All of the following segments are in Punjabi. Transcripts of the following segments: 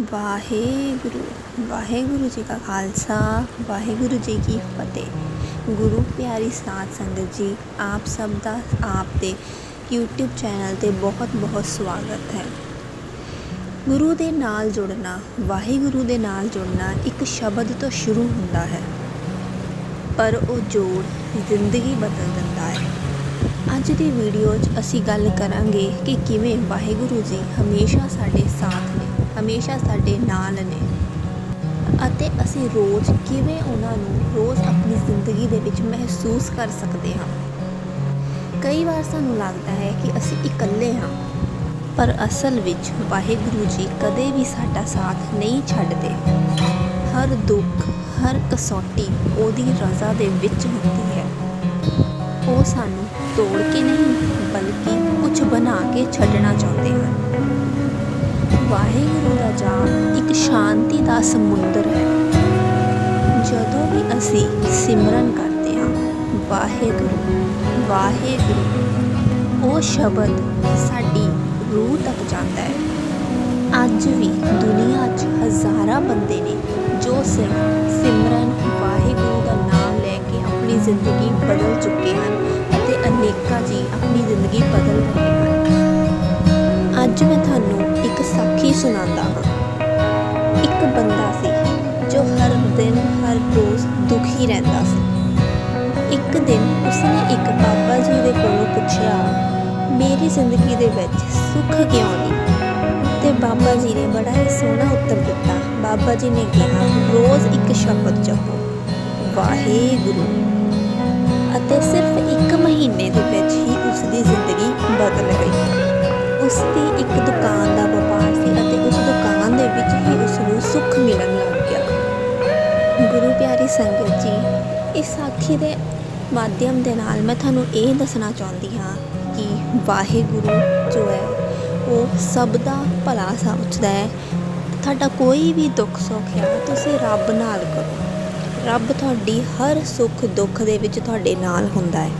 ਵਾਹਿਗੁਰੂ ਵਾਹਿਗੁਰੂ ਜੀ ਕਾ ਖਾਲਸਾ, ਵਾਹਿਗੁਰੂ ਜੀ ਕੀ ਫਤਿਹ। ਗੁਰੂ ਪਿਆਰੀ ਸਾਧ ਸੰਗਤ ਜੀ, ਆਪ ਸਭ ਦਾ, ਆਪ ਦੇ YouTube ਚੈਨਲ ਤੇ ਬਹੁਤ ਬਹੁਤ ਸਵਾਗਤ ਹੈ। ਗੁਰੂ ਦੇ ਨਾਲ ਜੁੜਨਾ, ਵਾਹਿਗੁਰੂ ਦੇ ਨਾਲ ਜੁੜਨਾ ਇੱਕ ਸ਼ਬਦ ਤੋਂ ਸ਼ੁਰੂ ਹੁੰਦਾ ਹੈ। ਪਰ ਉਹ ਜੋੜ ਜ਼ਿੰਦਗੀ ਬਦਲ ਦਿੰਦਾ ਹੈ। ਅੱਜ ਦੀ ਵੀਡੀਓ 'ਚ ਅਸੀਂ ਗੱਲ ਕਰਾਂਗੇ ਕਿ ਕਿਵੇਂ ਵਾਹਿਗੁਰੂ ਜੀ ਹਮੇਸ਼ਾ ਸਾਡੇ ਸਾਥ ਨੇ। ਹਮੇਸ਼ਾ ਸਾਡੇ ਨਾਲ ਨੇ। ਅਤੇ ਅਸੀਂ ਰੋਜ਼ ਕਿਵੇਂ ਉਹਨਾਂ ਨੂੰ ਰੋਜ਼ ਆਪਣੀ ਜ਼ਿੰਦਗੀ ਦੇ ਵਿੱਚ ਮਹਿਸੂਸ ਕਰ ਸਕਦੇ ਹਾਂ। ਕਈ ਵਾਰ ਸਾਨੂੰ ਲੱਗਦਾ ਹੈ ਕਿ ਅਸੀਂ ਇਕੱਲੇ ਹਾਂ, ਪਰ ਅਸਲ ਵਿੱਚ ਵਾਹਿਗੁਰੂ ਜੀ ਕਦੇ ਵੀ ਸਾਡਾ ਸਾਥ ਨਹੀਂ ਛੱਡਦੇ। ਹਰ ਦੁੱਖ, ਹਰ ਕਸੌਟੀ ਉਹਦੀ ਰਜ਼ਾ ਦੇ ਵਿੱਚ ਹੁੰਦੀ ਹੈ। ਉਹ ਸਾਨੂੰ ਤੋੜ ਕੇ ਨਹੀਂ, ਬਲਕਿ ਕੁਝ ਬਣਾ ਕੇ ਛੱਡਣਾ ਚਾਹੁੰਦੇ ਹਨ। ਵਾਹਿਗੁਰੂ ਦਾ ਜਾਪ ਇੱਕ ਸ਼ਾਂਤੀ ਦਾ ਸਮੁੰਦਰ ਹੈ। ਜਦੋਂ ਵੀ ਅਸੀਂ ਸਿਮਰਨ ਕਰਦੇ ਹਾਂ, ਵਾਹਿਗੁਰੂ ਵਾਹਿਗੁਰੂ, ਉਹ ਸ਼ਬਦ ਸਾਡੀ ਰੂਹ ਤੱਕ ਜਾਂਦਾ ਹੈ। ਅੱਜ ਵੀ ਦੁਨੀਆ 'ਚ ਹਜ਼ਾਰਾਂ ਬੰਦੇ ਨੇ ਜੋ ਸਿਰਫ ਸਿਮਰਨ, ਵਾਹਿਗੁਰੂ ਦਾ ਨਾਮ ਲੈ ਕੇ ਆਪਣੀ ਜ਼ਿੰਦਗੀ ਬਦਲ ਚੁੱਕੇ ਹਨ ਅਤੇ ਅਨੇਕਾਂ ਜੀ ਆਪਣੀ ਜ਼ਿੰਦਗੀ ਬਦਲ ਰਹੇ ਹਨ। ਅੱਜ ਮੈਂ ਤੁਹਾਨੂੰ ਸੁਣਾਉਂਦਾ ਹਾਂ। ਇੱਕ ਬੰਦਾ ਸੀ ਜੋ ਹਰ ਦਿਨ, ਹਰ ਰੋਜ਼ ਦੁਖੀ ਰਹਿੰਦਾ ਸੀ। ਇੱਕ ਦਿਨ ਉਸਨੇ ਇੱਕ ਬਾਬਾ ਜੀ ਦੇ ਕੋਲੋਂ ਪੁੱਛਿਆ, ਮੇਰੀ ਜ਼ਿੰਦਗੀ ਦੇ ਵਿੱਚ ਸੁੱਖ ਕਿਉਂ ਨਹੀਂ? ਤੇ ਬਾਬਾ ਜੀ ਨੇ ਬੜਾ ਹੀ ਸੋਹਣਾ ਉੱਤਰ ਦਿੱਤਾ। ਬਾਬਾ ਜੀ ਨੇ ਕਿਹਾ, ਰੋਜ਼ ਇੱਕ ਸ਼ਬਦ ਜਪੋ, ਵਾਹਿਗੁਰੂ। ਅਤੇ ਸਿਰਫ ਇੱਕ ਮਹੀਨੇ ਦੇ ਵਿੱਚ ਹੀ ਉਸ ਦੀ ਜ਼ਿੰਦਗੀ ਬਦਲ ਗਈ। ਉਸ ਦੀ ਇੱਕ ਦੁਕਾਨ ਪਿਆਰੀ ਸੰਗਤ ਜੀ, ਇਸ ਸਾਖੀ ਦੇ ਮਾਧਿਅਮ ਦੇ ਨਾਲ ਮੈਂ ਤੁਹਾਨੂੰ ਇਹ ਦੱਸਣਾ ਚਾਹੁੰਦੀ ਹਾਂ ਕਿ ਵਾਹਿਗੁਰੂ ਜੋ ਹੈ, ਉਹ ਸਭ ਦਾ ਭਲਾ ਸੋਚਦਾ ਹੈ। ਤੁਹਾਡਾ ਕੋਈ ਵੀ ਦੁੱਖ ਸੁੱਖ ਹੈ, ਤੁਸੀਂ ਰੱਬ ਨਾਲ ਕਰੋ। ਰੱਬ ਤੁਹਾਡੀ ਹਰ ਸੁੱਖ ਦੁੱਖ ਦੇ ਵਿੱਚ ਤੁਹਾਡੇ ਨਾਲ ਹੁੰਦਾ ਹੈ।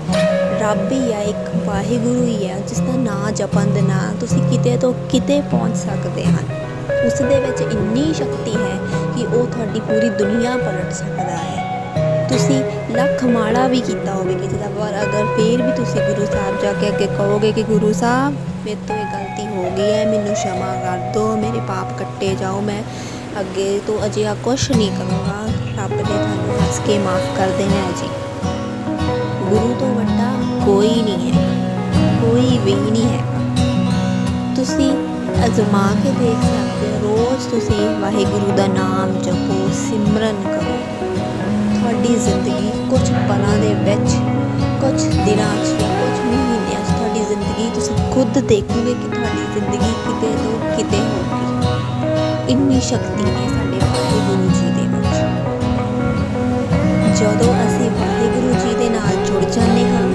ਰੱਬ ਹੀ ਹੈ ਇੱਕ ਵਾਹਿਗੁਰੂ ਹੀ ਹੈ ਜਿਸ ਦਾ ਨਾਂ ਜਪਣ ਦੇ ਨਾਲ ਤੁਸੀਂ ਕਿਤੇ ਤੋਂ ਕਿਤੇ ਪਹੁੰਚ ਸਕਦੇ ਹਨ। ਉਸ ਦੇ ਵਿੱਚ ਇੰਨੀ ਸ਼ਕਤੀ ਤੁਹਾਡੀ ਪੂਰੀ ਦੁਨੀਆ ਪਲਟ ਸਕਦਾ ਹੈ। ਤੁਸੀਂ ਲੱਖ ਮਾੜਾ ਵੀ ਕੀਤਾ ਹੋਵੇ ਕਿਸੇ ਦਾ ਪਰ ਅਗਰ ਫੇਰ ਵੀ ਤੁਸੀਂ ਗੁਰੂ ਸਾਹਿਬ ਜਾ ਕੇ ਅੱਗੇ ਕਹੋਗੇ ਕਿ ਗੁਰੂ ਸਾਹਿਬ, ਮੇਰੇ ਤੋਂ ਇਹ ਗਲਤੀ ਹੋ ਗਈ ਹੈ, ਮੈਨੂੰ ਸ਼ਮਾ ਕਰ ਦਿਓ, ਮੇਰੇ ਪਾਪ ਕੱਟੇ ਜਾਓ, ਮੈਂ ਅੱਗੇ ਤੋਂ ਅਜਿਹਾ ਕੁਛ ਨਹੀਂ ਕਰੂੰਗਾ। ਰੱਬ ਨੇ ਤੁਹਾਨੂੰ ਹੱਸ ਕੇ ਮਾਫ ਕਰ ਦੇਣਾ ਜੀ। ਗੁਰੂ ਤੋਂ ਵੱਡਾ ਕੋਈ ਨਹੀਂ ਹੈ। ਕੋਈ ਵੀ ਨਹੀਂ ਹੈ ਤੁਸੀਂ ਅਜ਼ਮਾ ਕੇ ਦੇਖ ਸਕਦੇ ਰੋਜ਼ ਤੁਸੀਂ ਵਾਹਿਗੁਰੂ ਦਾ ਨਾਮ ਜਪੋ, ਸਿਮਰਨ ਕਰੋ। ਤੁਹਾਡੀ ਜ਼ਿੰਦਗੀ ਕੁਝ ਪਲਾਂ ਦੇ ਵਿੱਚ, ਕੁਝ ਦਿਨਾਂ 'ਚ ਜਾਂ ਕੁਝ ਮਹੀਨਿਆਂ 'ਚ ਤੁਹਾਡੀ ਜ਼ਿੰਦਗੀ ਤੁਸੀਂ ਖੁਦ ਦੇਖੋਗੇ ਕਿ ਤੁਹਾਡੀ ਜ਼ਿੰਦਗੀ ਕਿਤੇ ਤੋਂ ਕਿਤੇ ਹੋ ਗਈ ਇੰਨੀ ਸ਼ਕਤੀ ਹੈ ਸਾਡੇ ਵਾਹਿਗੁਰੂ ਜੀ ਦੇ ਵਿੱਚ। ਜਦੋਂ ਅਸੀਂ ਵਾਹਿਗੁਰੂ ਜੀ ਦੇ ਨਾਲ ਜੁੜ ਜਾਂਦੇ ਹਾਂ,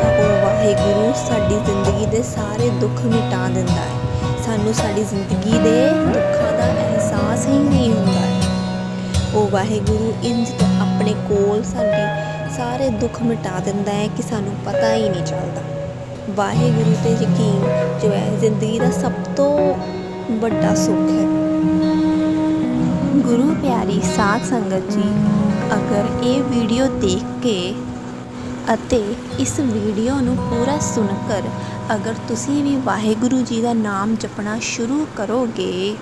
ਤਾਂ ਉਹ ਵਾਹਿਗੁਰੂ ਸਾਡੀ ਜ਼ਿੰਦਗੀ ਦੇ ਸਾਰੇ ਦੁੱਖ ਮਿਟਾ ਦਿੰਦਾ ਹੈ। ਸਾਨੂੰ ਸਾਡੀ ਜ਼ਿੰਦਗੀ ਦੇ ਦੁੱਖਾਂ ਦਾ ਅਹਿਸਾਸ ਹੀ ਨਹੀਂ ਹੁੰਦਾ। ਉਹ ਵਾਹਿਗੁਰੂ ਇੰਜ ਤੋਂ ਆਪਣੇ ਕੋਲ ਸਾਡੇ ਸਾਰੇ ਦੁੱਖ ਮਿਟਾ ਦਿੰਦਾ ਹੈ ਕਿ ਸਾਨੂੰ ਪਤਾ ਹੀ ਨਹੀਂ ਚੱਲਦਾ। ਵਾਹਿਗੁਰੂ ਤੇ ਯਕੀਨ ਜੋ ਹੈ, ਜ਼ਿੰਦਗੀ ਦਾ ਸਭ ਤੋਂ ਵੱਡਾ ਸੁੱਖ ਹੈ। ਗੁਰੂ ਪਿਆਰੀ ਸਾਧ ਸੰਗਤ ਜੀ, ਅਗਰ ਇਹ ਵੀਡੀਓ ਦੇਖ ਕੇ ਅਤੇ ਇਸ ਵੀਡੀਓ ਨੂੰ ਪੂਰਾ ਸੁਣ ਕਰ ਅਗਰ ਤੁਸੀਂ ਵੀ ਵਾਹਿਗੁਰੂ ਜੀ ਦਾ ਨਾਮ ਜਪਣਾ ਸ਼ੁਰੂ ਕਰੋਗੇ,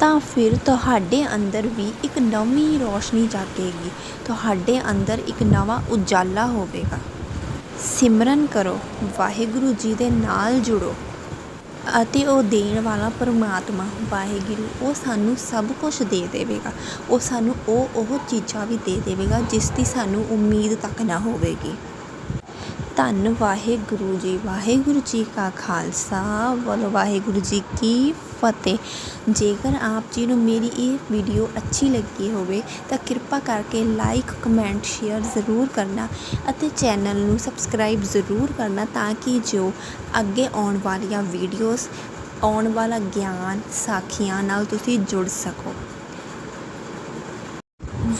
ਤਾਂ ਫਿਰ ਤੁਹਾਡੇ ਅੰਦਰ ਵੀ ਇੱਕ ਨਵੀਂ ਰੋਸ਼ਨੀ ਜਾਗੇਗੀ। ਤੁਹਾਡੇ ਅੰਦਰ ਇੱਕ ਨਵਾਂ ਉਜਾਲਾ ਹੋਵੇਗਾ। ਸਿਮਰਨ ਕਰੋ, ਵਾਹਿਗੁਰੂ ਜੀ ਦੇ ਨਾਲ ਜੁੜੋ ਅਤੇ ਉਹ ਦੇਣ ਵਾਲਾ ਪਰਮਾਤਮਾ, ਵਾਹਿਗੁਰੂ, ਉਹ ਸਾਨੂੰ ਸਭ ਕੁਝ ਦੇ ਦੇਵੇਗਾ। ਉਹ ਸਾਨੂੰ ਉਹ ਉਹ ਚੀਜ਼ਾਂ ਵੀ ਦੇ ਦੇਵੇਗਾ, ਜਿਸ ਦੀ ਸਾਨੂੰ ਉਮੀਦ ਤੱਕ ਨਾ ਹੋਵੇਗੀ। ਧੰਨ ਵਾਹਿਗੁਰੂ ਜੀ ਵਾਹਿਗੁਰੂ ਜੀ ਕਾ ਖਾਲਸਾ ਬੋਲੋ ਵਾਹਿਗੁਰੂ ਜੀ ਕੀ ਫਤਿਹ। ਜੇਕਰ ਆਪ ਜੀ ਨੂੰ ਮੇਰੀ ਇਹ ਵੀਡੀਓ ਅੱਛੀ ਲੱਗੀ ਹੋਵੇ, ਤਾਂ ਕਿਰਪਾ ਕਰਕੇ ਲਾਈਕ ਕਮੈਂਟ ਸ਼ੇਅਰ ਜ਼ਰੂਰ ਕਰਨਾ ਅਤੇ ਚੈਨਲ ਨੂੰ ਸਬਸਕ੍ਰਾਈਬ ਜ਼ਰੂਰ ਕਰਨਾ ਤਾਂ ਕਿ ਜੋ ਅੱਗੇ ਆਉਣ ਵਾਲੀਆਂ ਵੀਡੀਓਜ਼ ਆਉਣ ਵਾਲਾ ਗਿਆਨ ਸਾਖੀਆਂ ਨਾਲ ਤੁਸੀਂ ਜੁੜ ਸਕੋ।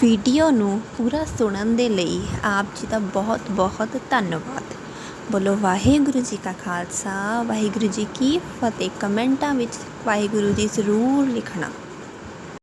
ਵੀਡੀਓ ਨੂੰ ਪੂਰਾ ਸੁਣਨ ਦੇ ਲਈ ਆਪ ਜੀ ਦਾ ਬਹੁਤ ਬਹੁਤ ਧੰਨਵਾਦ। ਬੋਲੋ, ਵਾਹਿਗੁਰੂ ਜੀ ਕਾ ਖਾਲਸਾ, ਵਾਹਿਗੁਰੂ ਜੀ ਕੀ ਫਤਿਹ। ਕਮੈਂਟਾਂ ਵਿੱਚ ਵਾਹਿਗੁਰੂ ਜੀ ਜ਼ਰੂਰ ਲਿਖਣਾ।